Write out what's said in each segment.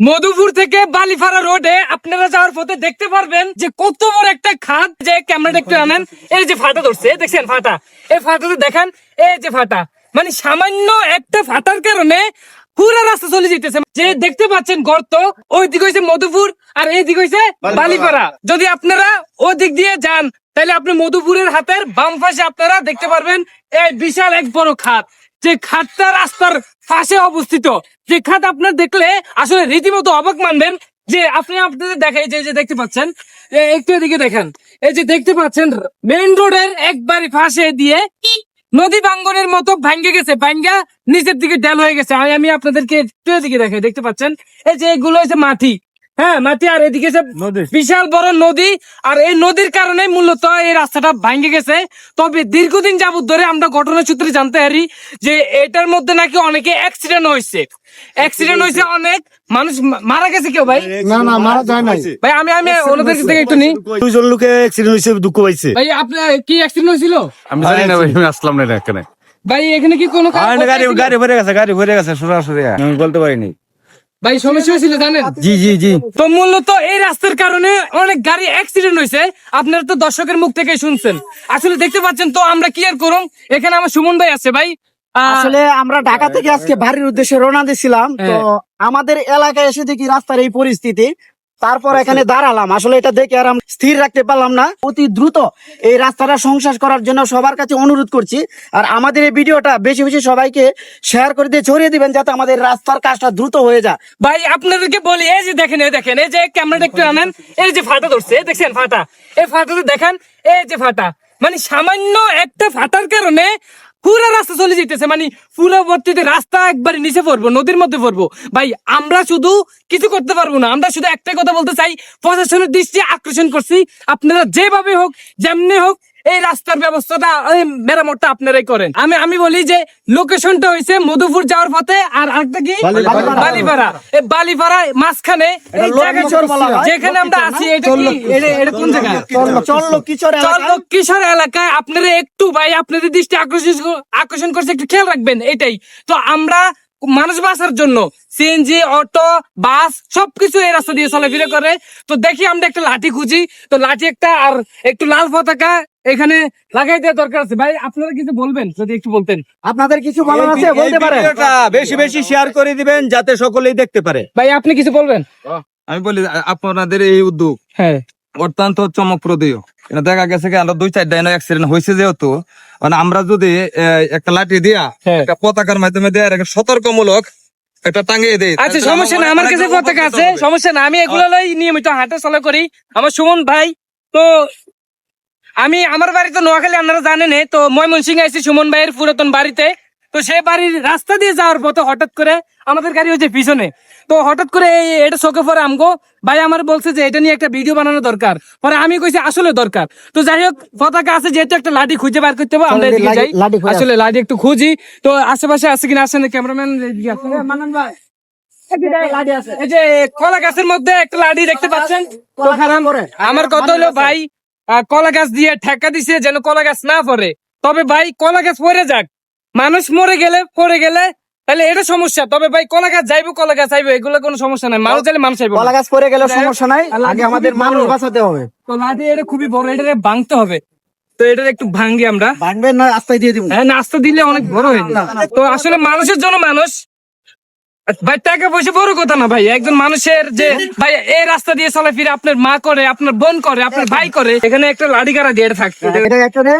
মধুপুর থেকে বালিফাড়া রোডে আপনারা যাওয়ার পথে দেখতে পারবেন যে কত বড় একটা খাদ যে ক্যামেরাটা একটু আনেন। এই যে ফাটা ধরছে দেখছেন ফাটা? এই ফাটাতে দেখেন এই যে ফাটা। মানে সামান্য একটা ফাটার কারণে পুরা রাস্তা চলে যেতেছে। যে দেখতে পাচ্ছেন গর্ত ওই দিক হইছে মধুপুর আর এই দিক হইছে বালিপাড়া। যদি আপনারা ওই দিক দিয়ে যান তাহলে আপনি মধুপুরের হাতের বাম পাশে আপনারা দেখতে পারবেন এই বিশাল এক বড় খাত যে খাতটা রাস্তার পাশে অবস্থিত, যে খাত আপনার দেখলে আসলে রীতিমতো অবাক মানবেন। যে আপনি আপনাদের দেখাই যে যে দেখতে পাচ্ছেন একটু এদিকে দেখেন। এই যে দেখতে পাচ্ছেন, মেইন রোডের একবারে পাশে দিয়ে নদী বাঙ্গনের মতো ভাঙ্গে গেছে, ভাঙ্গা নিচের দিকে ডেল হয়ে গেছে। আমি আমি আপনাদেরকে একটু এদিকে দেখাই, দেখতে পাচ্ছেন? এই যে এগুলো হচ্ছে মাটি। হ্যাঁ মাটি আর এদিকে বিশাল বড় নদী আর এই নদীর কারণে মূলত এই রাস্তাটা ভাঙ্গে গেছে। তবে দীর্ঘদিন যাবত ধরে আমরা ঘটনা সূত্রে জানতে পারি যে এটার মধ্যে নাকি অনেকে অ্যাক্সিডেন্ট হয়েছে। অ্যাক্সিডেন্ট হয়েছে অনেক মানুষ মারা গেছে কেউ ভাই? না না মারা যায় নাই। ভাই আমি আমি ওনাদের কাছ থেকে একটু নিই। দুইজন লোকে অ্যাক্সিডেন্ট হয়েছে দুঃখ পাইছে। ভাই আপনার কি অ্যাক্সিডেন্ট হয়েছিল? আমি জানি না ভাই আমি আসলাম না এখানে। ভাই এখানে কি কোনো গাড়ি গাড়ি ভরে গেছে গাড়ি ভরে গেছে সরাসরি। আমি বলতে পারিনি। ভাই সমস্যা হয়েছিল জানেন? জি জি জি। তো মূলত এই রাস্তার কারণে অনেক গাড়ি অ্যাক্সিডেন্ট হয়েছে। আপনারা তো দর্শকের মুখ থেকে শুনছেন। আসলে দেখতে পাচ্ছেন তো আমরা কি আর করুম? এখানে আমার সুমন ভাই আছে ভাই। আসলে আমরা ঢাকা থেকে আজকে ভারীর উদ্দেশ্যে রওনা দিছিলাম তো হ্যাঁ। আমাদের এলাকায় এসে দেখি রাস্তার এই পরিস্থিতি। তারপর এখানে দাঁড়ালাম। আসলে এটা দেখে আর স্থির রাখতে পারলাম না। অতি দ্রুত এই রাস্তাটা সংশ্বাস করার জন্য সবার কাছে অনুরোধ করছি। আর আমাদের এই ভিডিওটা বেশি বেশি সবাইকে শেয়ার করে দিয়ে ছড়িয়ে দিবেন যাতে আমাদের রাস্তার কাজটা দ্রুত হয়ে যায়। ভাই আপনাদেরকে বলি এই যে দেখেন এই দেখেন এই যে ক্যামেরাটা একটু আনেন। এই যে ফাটা ধরছে এই দেখছেন ফাটা? এই ফাটাতে দেখেন এই যে ফাটা। মানে সামান্য একটা ফাটার কারণে পুরো রাস্তা চলে যেতেছে মানে পুরোবর্তীতে রাস্তা একবার নিচে পড়ব, নদীর মধ্যে পড়ব। ভাই, আমরা শুধু কিছু করতে পারব না, আমরা শুধু একটাই কথা বলতে চাই, প্রশাসনের দৃষ্টি আকর্ষণ করছি, আপনারা যেভাবে হোক, যেমনি হোক এই রাস্তার ব্যবস্থাটা এই মেরামতটা আপনারাই করেন। আমি আমি বলি যে লোকেশনটা হয়েছে মধুপুর যাওয়ার পথে আর আরেকটা কি? বালিপাড়া। এই বালিপাড়া মাঝখানে। যেখানে আমরা আছি এটা কি? এটা- এটা কোন জায়গা? কিশোর এলাকায় আপনারা একটু ভাই আপনাদের দৃষ্টি আকর্ষণ আকর্ষণ করছে একটু খেয়াল রাখবেন এটাই। তো আমরা মানুষ বাসার জন্য সিএনজি অটো বাস সবকিছু এই রাস্তা দিয়ে চলাফেরা করে। তো দেখি আমরা একটা লাঠি খুঁজি। তো লাঠি একটা আর একটু লাল পতাকা এখানে লাগাই দেওয়া দরকার আছে। ভাই আপনারা কিছু বলবেন? যদি একটু বলতেন। আপনাদের কিছু বলার আছে? বলতে পারেন। বেশি বেশি শেয়ার করে দিবেন যাতে সকলেই দেখতে পারে। ভাই আপনি কিছু বলবেন? আমি বলি আপনাদের এই উদ্যোগ হ্যাঁ। অত্যন্ত চমকপ্রদীয়। এটা দেখা গেছে কি আমরা দুই চারটা অ্যাক্সিডেন্ট হয়েছে যেহেতু। মানে আমরা যদি একটা লাঠি দিয়া হ্যাঁ। একটা পতাকার মাধ্যমে দেয়া একটা সতর্কমূলক এটা টাঙ্গিয়ে দেই আচ্ছা সমস্যা না আমার কাছে পতাকা আছে সমস্যা না আমি এগুলো লই নিয়মিত হাঁটা চলা করি। আমার সুমন ভাই তো আমি আমার বাড়ি তো নোয়াখালী আপনারা জানেন তো ময়মনসিং আইছি সুমন ভাইয়ের পুরাতন বাড়িতে। তো সে বাড়ির রাস্তা দিয়ে যাওয়ার পথে হঠাৎ করে আমাদের গাড়ি হচ্ছে পিছনে। তো হঠাৎ করে এই- এটা চোখে পরে আমগো। ভাই আমার বলছে যে এটা নিয়ে একটা ভিডিও বানানো দরকার। পরে আমি কইছি আসলে দরকার। তো যাই হোক পতাকা আছে যেহেতু একটা লাঠি খুঁজে বার করতে হবে আমরা এদিকে যাই। আসলে লাঠি একটু খুঁজি। তো আশেপাশে আছে কিনা আসেন ক্যামেরাম্যান মানন ভাই। এই যে কলা গাছের মধ্যে একটা লাঠি দেখতে পাচ্ছেন? আমার কথা হলো ভাই। কলা গাছ দিয়ে ঠেকা দিছে যেন কলা গাছ না পড়ে। তবে ভাই কলা গাছ পরে যাক। মানুষ মরে গেলে পড়ে গেলে তাহলে এটা সমস্যা। তবে ভাই কলা গাছ যাইবো কলা গাছ যাইবো এগুলো কোনো সমস্যা নাই। মানুষ গেলে মানুষ যাইবো কলা গাছ পরে গেলে সমস্যা নাই আগে আমাদের মানুষ বাঁচাতে হবে। তো লাঠি এটা খুবই বড় এটা ভাঙতে হবে। তো এটা একটু ভাঙ্গি আমরা। ভাঙবেন না রাস্তায় দিয়ে দিব। হ্যাঁ নাস্তা দিলে অনেক বড় হয়ে তো আসলে মানুষের জন্য মানুষ ভাই টাকা পয়সা বড় কথা না ভাই একজন মানুষের যে ভাই এই রাস্তা দিয়ে চলাফেরা আপনার মা করে আপনার বোন করে আপনার ভাই করে এখানে একটা লাঠি কারা দিয়ে থাকছে নে।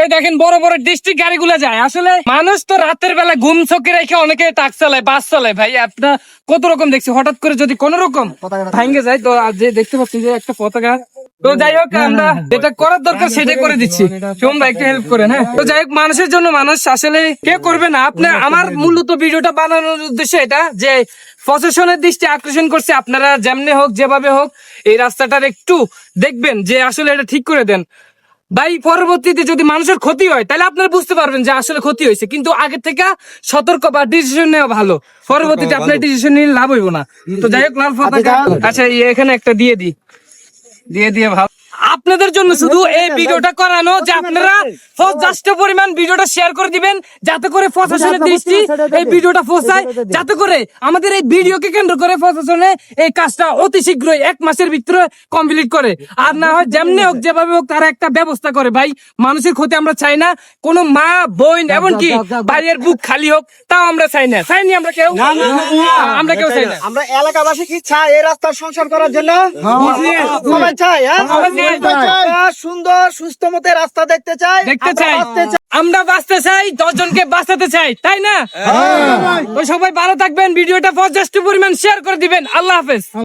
এই দেখেন বড় বড় ডিস্ট্রিক্ট গাড়িগুলো যায়। আসলে মানুষ তো রাতের বেলা ঘুম চোখে রেখে অনেকে টাক চালায় বাস চালায়। ভাই আপনার কত রকম দেখছি হঠাৎ করে যদি কোন রকম ভাঙ্গে যায় তো যে দেখতে পাচ্ছি যে একটা পতাকা তো যাই হোক আমরা যেটা করার দরকার সেটাই করে দিচ্ছি। সোম ভাই একটু হেল্প করেন হ্যাঁ? তো যাই হোক মানুষের জন্য মানুষ আসলে কে করবে না? আপনি আমার মূলত ভিডিওটা বানানোর উদ্দেশ্য এটা যে প্রশাসনের দৃষ্টি আকর্ষণ করছে আপনারা যেমনি হোক যেভাবে হোক এই রাস্তাটার একটু দেখবেন যে আসলে এটা ঠিক করে দেন। ভাই পরবর্তীতে যদি মানুষের ক্ষতি হয় তাহলে আপনারা বুঝতে পারবেন যে আসলে ক্ষতি হয়েছে। কিন্তু আগে থেকে সতর্ক বা ডিসিশন নেওয়া ভালো। পরবর্তীতে আপনার ডিসিশন নিয়ে লাভ হইব না। তো যাই হোক লাল পতাকা আচ্ছা এখানে একটা দিয়ে দি দিয়ে দিয়ে ভালো আপনাদের জন্য শুধু এই ভিডিওটা করানো যে আপনারা যথেষ্ট পরিমাণ ভিডিওটা শেয়ার করে দিবেন যাতে করে প্রশাসনের দৃষ্টি এই ভিডিওটা পৌঁছায় যাতে করে আমাদের এই ভিডিওকে কেন্দ্র করে প্রশাসনে এই কাজটা অতি শীঘ্রই এক মাসের ভিতরে কমপ্লিট করে। আর না হয় যেমনি হোক যেভাবে হোক তারা একটা ব্যবস্থা করে। ভাই মানুষের ক্ষতি আমরা চাই না। কোনো মা বোন এমনকি বাইরের বুক খালি হোক তাও আমরা চাই না। চাইনি আমরা কেউ? আমরা কেউ চাই না। আমরা এলাকাবাসী কি চাই এই রাস্তার সংসার করার জন্য? সবাই চাই হ্যাঁ? সবাই চাই। আমরা সুন্দর সুস্থ মতে রাস্তা দেখতে চাই। দেখতে আমরা চাই। বাঁচতে চাই। আমরা বাঁচতে চাই দশজনকে বাঁচাতে চাই তাই না? তো সবাই ভালো থাকবেন ভিডিওটা পর্যাপ্ত পরিমাণ শেয়ার করে দিবেন। আল্লাহ হাফেজ।